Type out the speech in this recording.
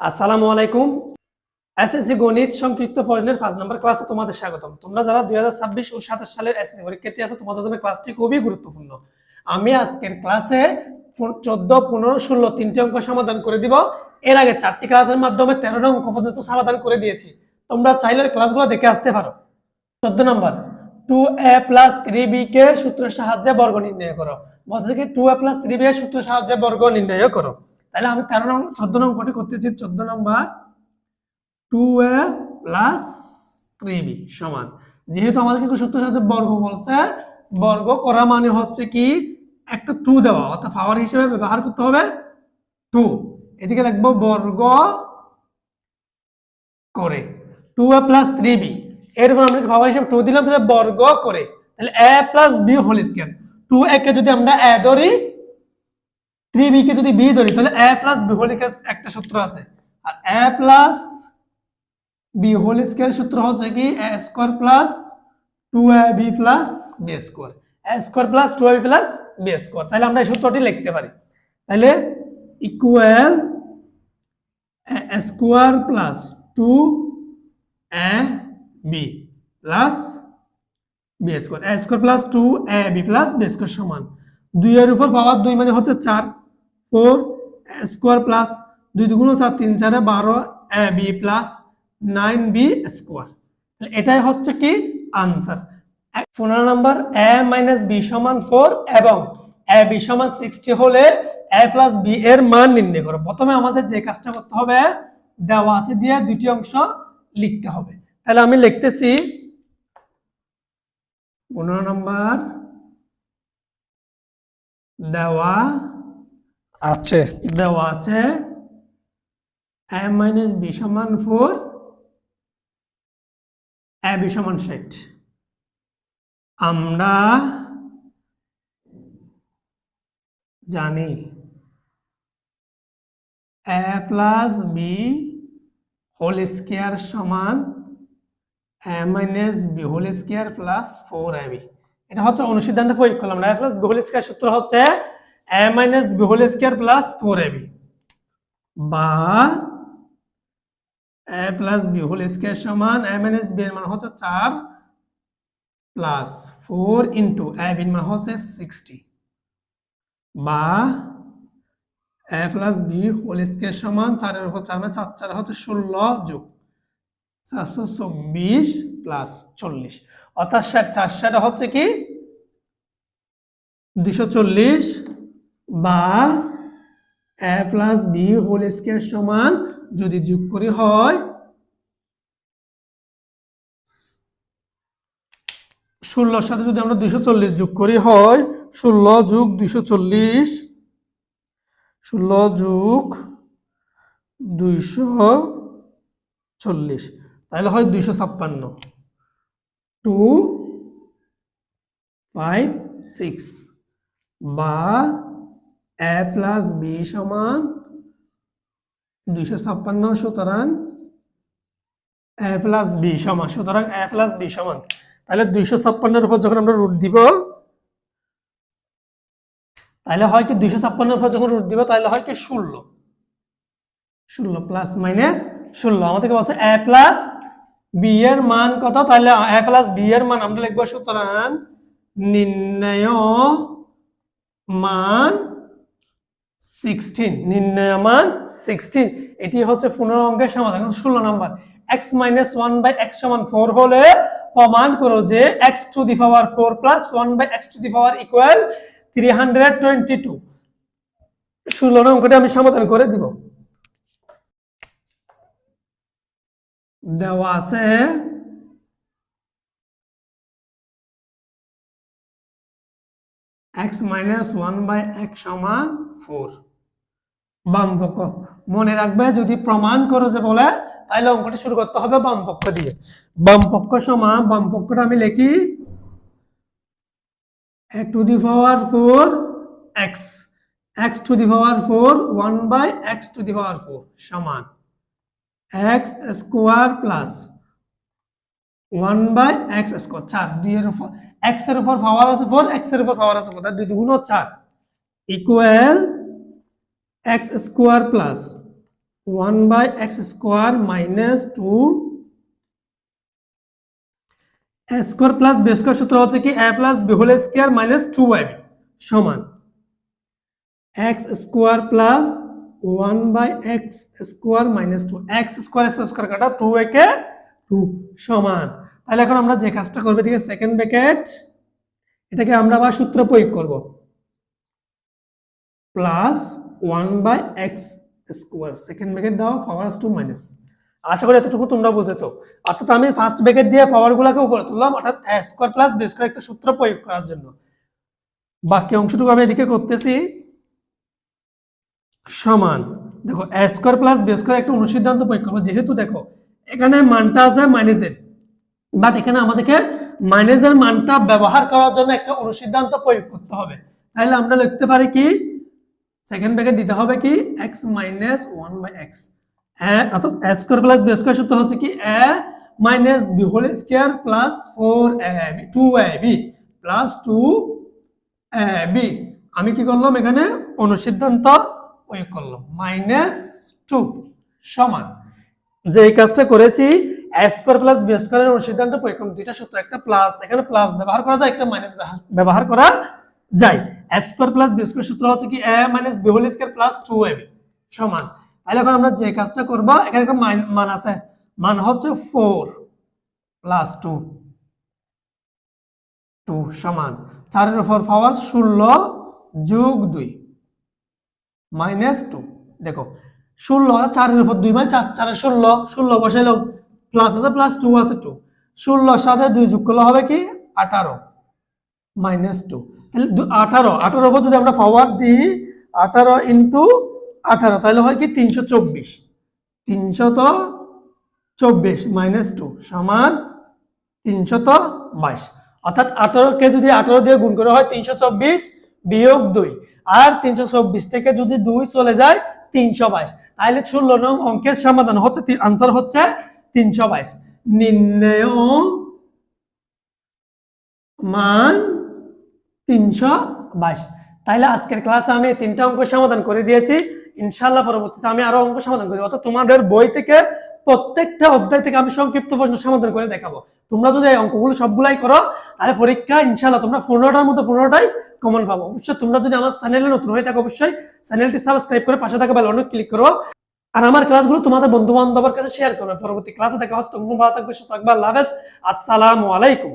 আসসালামু আলাইকুম। এসএসসি গণিত সংক্ষিপ্ত প্রশ্নের পাঁচ নম্বর ক্লাসে তোমাদের স্বাগতম। তোমরা যারা দুই হাজার ছাব্বিশ ও সাতাশ সালের এসএসসি পরীক্ষার্থী আছো, তোমাদের জন্য ক্লাসটি খুবই গুরুত্বপূর্ণ। আমি আজকের ক্লাসে চোদ্দ, পনেরো, ষোলো তিনটি অঙ্ক সমাধান করে দিব। এর আগে চারটি ক্লাসের মাধ্যমে তেরোটা অঙ্ক পর্যন্ত সমাধান করে দিয়েছি। তোমরা চাইলে ক্লাসগুলো দেখে আসতে পারো। চোদ্দ number two A plus three B কে সূত্রের সাহায্যে বর্গ নির্ণয় করো। বলছে কি two A plus three B এর সূত্রের সাহায্যে বর্গ নির্ণয় করো। তাহলে আমি তেরো নম্বর চোদ্দ নম্বরটি করতেছি চোদ্দ number two A plus three B সমান। যেহেতু আমাদেরকে সূত্রের সাহায্যে বর্গ বলছে, বর্গ করা মানে হচ্ছে কি? একটা টু দেওয়া, অর্থাৎ পাওয়ার হিসেবে ব্যবহার করতে হবে টু এদিকে লিখব বর্গ করে two A plus three B এরপর আমরা পাওয়ার হিসেবে টু দিলাম, তাহলে বর্গ করে। তাহলে A plus B whole square two A কে যদি আমরা এ ধরি থ্রি বি কে যদি বি ধরি, তাহলে A plus B whole square একটা সূত্র আছে। আর A plus B whole square সূত্র হচ্ছে কি? A square plus two A B plus B square A square plus two A B plus B square তাহলে আমরা এই সূত্রটি লিখতে পারি। তাহলে equal square plus two A B plus B square A square plus two A B plus B square সমান। দুইয়ের উপর পাওয়ার দুই মানে হচ্ছে চার। ফোর স্কোয়ার প্লাস দুই দুগুণ চার, তিন চারে বারো A B plus nine B square এটাই হচ্ছে কি আনসার পনেরো নম্বর এ মাইনাস বি সমান ফোর এবং এ বি সমান সিক্সটি হলে এ প্লাস বি এর মান নির্ণয় করো। প্রথমে আমাদের যে কাজটা করতে হবে, দেওয়া আছে দিয়ে দুটি অংশ লিখতে হবে। তাহলে আমি লিখতেছি পনেরো নম্বর। দেওয়া আছে। দেওয়া আছে। এ মাইনাস বি সমান ফোর এ বি সমান ষাট। আমরা জানি A plus B whole square সমান minus B whole square plus four A B এটা হচ্ছে অনুসিদ্ধান্তে প্রয়োগ করলাম A plus B whole square সূত্র হচ্ছে A minus B whole square plus four A B বা A plus B whole square সমান এ মাইনাস বি এর মান হচ্ছে চার প্লাস ফোর ইন্টু এ বির মান হচ্ছে সিক্সটি বা A plus B whole square সমান চারের উপর চার মানে চার চার হচ্ছে ষোলো যোগ। চারশো চব্বিশ প্লাস চল্লিশ। অর্থাৎ ষাট চার ষাট হচ্ছে কি? দুশো চল্লিশ বা A plus B whole square সমান যদি যোগ করি হয় ষোলোর সাথে যদি আমরা দুইশো চল্লিশ যোগ করি হয় ষোলো যোগ দুইশো চল্লিশ, ষোলো যোগ দুইশো চল্লিশ। তাহলে হয় দুইশো ছাপ্পান্ন। টু ফাইভ সিক্স বা এ প্লাস বি সমান দুইশো ছাপ্পান্ন, সুতরাং এ প্লাস বি সমান, সুতরাং এ প্লাস বি সমান। তাহলে দুইশো ছাপ্পান্নের উপর যখন আমরা রুট দিব, তাহলে হয় কি দুইশো ছাপ্পান্নের উপর যখন রুট দিব, তাহলে হয় কি ষোলো। ষোলো প্লাস মাইনাস ষোলো আমাদেরকে বলছে এ প্লাস বি এর মান কত? তাহলে এ প্লাস বি এর মান আমরা লিখব সুতরাং নির্ণয় মান সিক্সটিন নির্ণয় মান সিক্সটিন এটি হচ্ছে পনেরো অঙ্কের সমাধান ষোলো number. X minus one by X সমান ফোর হলে প্রমাণ করো যে X to the power four plus one by X to the power equal three hundred twenty two ষোলো অঙ্কটি আমি সমাধান করে দিব। দেওয়া আছে X minus one by X সমান ফোর। বাম পক্ষ মনে রাখবে যদি প্রমাণ করো যে বলে, তাহলে অঙ্কটি শুরু করতে হবে বাম পক্ষ দিয়ে। বাম পক্ষ সমান বাম পক্ষটা আমি লিখি এক to the power four X. X to the power four, one by X to the power four সমান। X square plus one by X square চার। দুইয়ের উপর এক্সের উপর পাওয়ার আছে ফোর এক্সের উপর পাওয়ার আছে ফোর দুই দুগুণ চার। Equal X square plus one by X square minus two square plus B square সূত্র হচ্ছে কি? A plus B whole square minus two Y সমান। X square plus one by X square minus two X square square কাটা two একে two সমান। তাহলে এখন আমরা যে কাজটা করব দিকে সেকেন্ড ব্র্যাকেট এটাকে আমরা আবার সূত্র প্রয়োগ করব। Plus one by X square second bracket দাও পাওয়ার টু মাইনাস আশা করি এতটুকু তোমরা বুঝেছ। অর্থাৎ আমি ফার্স্ট ব্র্যাকেট দিয়ে পাওয়ার গুলাকে উপরে তুললাম, অর্থাৎ স্কোয়ার প্লাস বি স্কোয়ার একটা সূত্র প্রয়োগ করার জন্য। বাকি অংশটুকু আমি এদিকে করতেছি। সমান। দেখো A square plus B square একটা অনুসিদ্ধান্ত প্রয়োগ করব। যেহেতু দেখো, এখানে মানটা আছে মাইনাসের বাট এখানে আমাদেরকে মাইনাসের মানটা ব্যবহার করার জন্য একটা অনুসিদ্ধান্ত প্রয়োগ করতে হবে। তাহলে আমরা লিখতে পারি কি? সেকেন্ড ব্র্যাকেট দিতে হবে কি? X minus one by X অর্থাৎ A square plus B square সূত্র হচ্ছে কি? A minus B whole square plus four A B two A B plus two A B আমি কি করলাম এখানে? অনুসিদ্ধান্ত প্রয়োগ করলাম। মাইনাস টু সমান। যে এই কাজটা করেছি স্কোয়ার প্লাস বি স্কোয়ারের অনুসিদ্ধান্ত প্রয়োগ দুইটা সূত্র, একটা প্লাস, এখানে প্লাস ব্যবহার করা যায়, একটা মাইনাস ব্যবহার করা যায়। স্কোয়ার প্লাস বি স্কোয়ার সূত্র হচ্ছে কি, A minus B whole square plus two A B সমান। তাহলে এখন আমরা যে কাজটা করব, এখানে একটা মান আছে। মান হচ্ছে ফোর প্লাস টু টু সমান। চারের উপর পাওয়ার ষোলো যোগ দুই। Minus two. দেখো, ষোলো চারের উপর দুই মানে চার চারের ষোলো ষোলো বসাইলাম প্লাস আছে প্লাস টু আছে টু ষোলোর সাথে দুই যোগ করলে হবে কি? আঠারো মাইনাস টু তাহলে আঠারো আঠারো উপর যদি আমরা ফরওয়ার্ড দিই, আঠারো ইন্টু আঠারো, তাহলে হয় কি? তিনশো চব্বিশ। তিনশত চব্বিশ মাইনাস টু সমান তিনশত বাইশ। অর্থাৎ আঠারোকে যদি আঠারো দিয়ে গুণ করা হয়, তিনশো চব্বিশ বিয়োগ দুই। আর তিনশো চব্বিশ থেকে যদি দুই চলে যায় তিনশো বাইশ। তাহলে ষোলো নং অঙ্কের সমাধান হচ্ছে আনসার হচ্ছে তিনশো বাইশ। নির্ণয় মান তিনশো বাইশ। তাইলে আজকের ক্লাসে আমি তিনটা অঙ্ক সমাধান করে দিয়েছি। ইনশাল্লাহ পরবর্তীতে আমি আরও অঙ্ক সমাধান করি অর্থাৎ তোমাদের বই থেকে প্রত্যেকটা অধ্যায় থেকে আমি সংক্ষিপ্ত প্রশ্ন সমাধান করে দেখাবো। তোমরা যদি এই অঙ্কগুলো সবগুলাই করো, তাহলে পরীক্ষা ইনশাল্লাহ তোমরা পনেরোটার মতো পনেরোটাই কমন পাবো। অবশ্যই তোমরা যদি আমার চ্যানেলে নতুন হয়ে থাকো, অবশ্যই চ্যানেলটি সাবস্ক্রাইব করে পাশে থাকা বেল অনেক ক্লিক করো। আর আমার ক্লাসগুলো তোমাদের বন্ধু বান্ধবের কাছে শেয়ার করবে পরবর্তী ক্লাসে দেখা হচ্ছে তোমরা ভালো থাকবে, সুস্থ থাকবে, আল্লাহ হাফেজ। আসসালামু আলাইকুম।